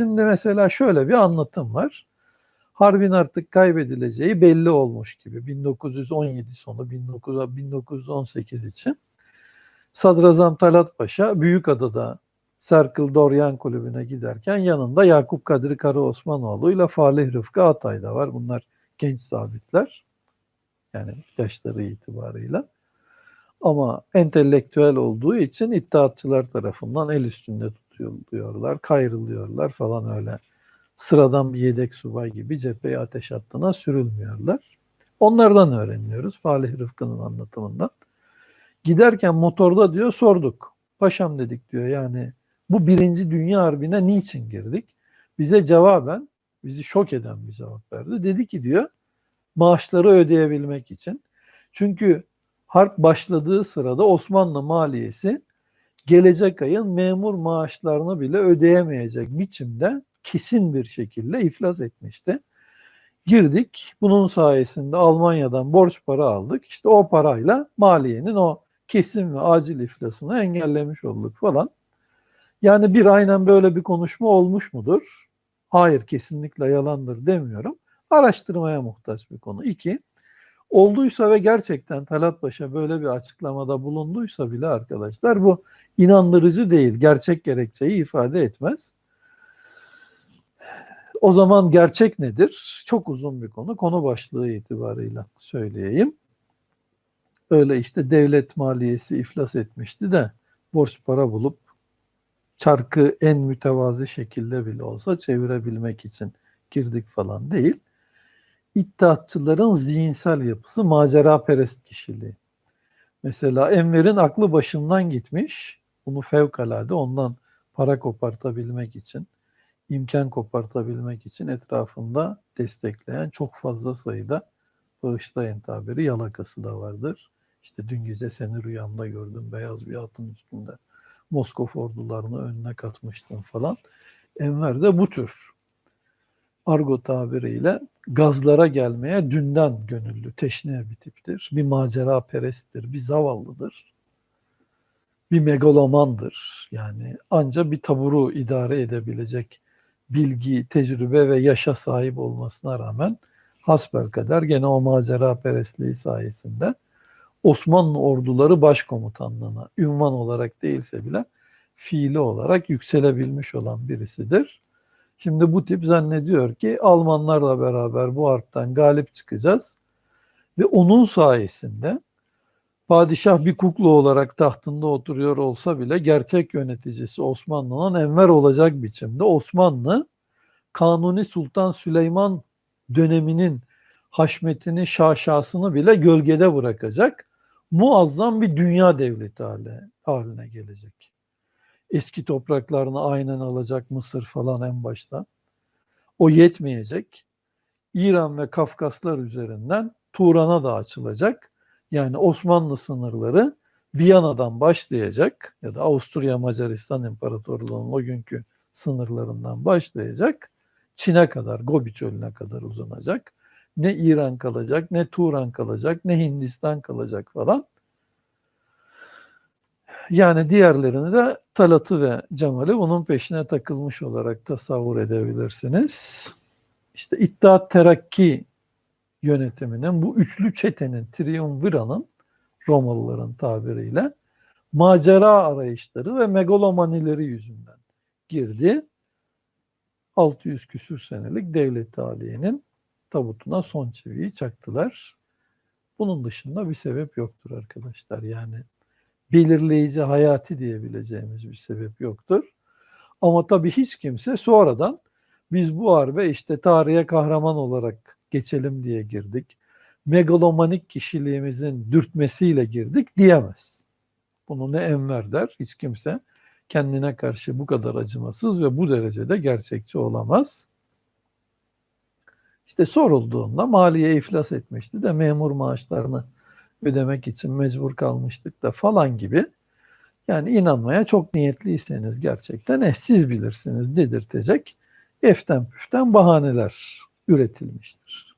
Şimdi mesela şöyle bir anlatım var. Harbin artık kaybedileceği belli olmuş gibi 1917 sonu 19, 1918 için. Sadrazam Talat Paşa Büyükada'da Serkıl Doryan Kulübü'ne giderken yanında Yakup Kadri Kara Osmanoğlu ile Falih Rıfkı Atay da var. Bunlar genç sabitler. Yani yaşları itibarıyla. Ama entelektüel olduğu için iddiatçılar tarafından el üstünde tutuluyorlar, kayrılıyorlar falan öyle. Sıradan bir yedek subay gibi cepheye ateş hattına sürülmüyorlar. Onlardan öğreniyoruz Falih Rıfkı'nın anlatımından. Giderken motorda diyor sorduk. Paşam dedik diyor yani bu birinci dünya harbine niçin girdik? Bize cevaben bizi şok eden bir cevap verdi. Dedi ki diyor maaşları ödeyebilmek için. Çünkü harp başladığı sırada Osmanlı maliyesi gelecek ayın memur maaşlarını bile ödeyemeyecek biçimde kesin bir şekilde iflas etmişti. Girdik. Bunun sayesinde Almanya'dan borç para aldık. İşte o parayla maliyenin o kesin ve acil iflasını engellemiş olduk falan. Yani bir aynen böyle bir konuşma olmuş mudur? Hayır kesinlikle yalandır demiyorum. Araştırmaya muhtaç bir konu. İki, olduysa ve gerçekten Talat Paşa böyle bir açıklamada bulunduysa bile arkadaşlar bu inandırıcı değil. Gerçek gerekçeyi ifade etmez. O zaman gerçek nedir? Çok uzun bir konu. Konu başlığı itibarıyla söyleyeyim. Öyle işte devlet maliyesi iflas etmişti de borç para bulup çarkı en mütevazi şekilde bile olsa çevirebilmek için girdik falan değil. İddiatçıların zihinsel yapısı macera perest kişiliği. Mesela Enver'in aklı başından gitmiş. Bunu fevkalade ondan para kopartabilmek için, imkan kopartabilmek için etrafında destekleyen çok fazla sayıda bağışlayın tabiri yalakası da vardır. İşte dün gece seni rüyamda gördüm beyaz bir atın üstünde. Moskov ordularını önüne katmıştım falan. Enver de bu tür argo tabiriyle gazlara gelmeye dünden gönüllü, teşne bir tiptir. Bir macera peresttir, bir zavallıdır. Bir megalomandır. Yani anca bir taburu idare edebilecek bilgi, tecrübe ve yaşa sahip olmasına rağmen hasbelkader gene o macera perestliği sayesinde Osmanlı orduları başkomutanlığına ünvan olarak değilse bile fiili olarak yükselebilmiş olan birisidir. Şimdi bu tip zannediyor ki Almanlarla beraber bu harpten galip çıkacağız ve onun sayesinde padişah bir kukla olarak tahtında oturuyor olsa bile gerçek yöneticisi Osmanlı'nın enver olacak biçimde Osmanlı Kanuni Sultan Süleyman döneminin haşmetini, şaşasını bile gölgede bırakacak muazzam bir dünya devleti haline gelecek. Eski topraklarını aynen alacak Mısır falan en başta. O yetmeyecek. İran ve Kafkaslar üzerinden Turan'a da açılacak. Yani Osmanlı sınırları Viyana'dan başlayacak ya da Avusturya Macaristan İmparatorluğu'nun o günkü sınırlarından başlayacak. Çin'e kadar, Gobi Çölü'ne kadar uzanacak. Ne İran kalacak, ne Turan kalacak, ne Hindistan kalacak falan. Yani diğerlerini de Talat'ı ve Cemal'i bunun peşine takılmış olarak tasavvur edebilirsiniz. İşte İttihat Terakki yönetiminin bu üçlü çetenin, Triumvira'nın Romalıların tabiriyle macera arayışları ve megalomanileri yüzünden girdi. 600 küsür senelik devlet taliyenin tabutuna son çiviyi çaktılar. Bunun dışında bir sebep yoktur arkadaşlar. Yani belirleyici, hayati diyebileceğimiz bir sebep yoktur. Ama tabii hiç kimse sonradan biz bu harbe işte tarihe kahraman olarak geçelim diye girdik. Megalomanik kişiliğimizin dürtmesiyle girdik diyemez. Bunu ne Enver der hiç kimse kendine karşı bu kadar acımasız ve bu derecede gerçekçi olamaz. İşte sorulduğunda maliye iflas etmişti de memur maaşlarını ödemek için mecbur kalmıştık da falan gibi. Yani inanmaya çok niyetliyseniz gerçekten eh siz bilirsiniz dedirtecek eften püften bahaneler üretilmiştir.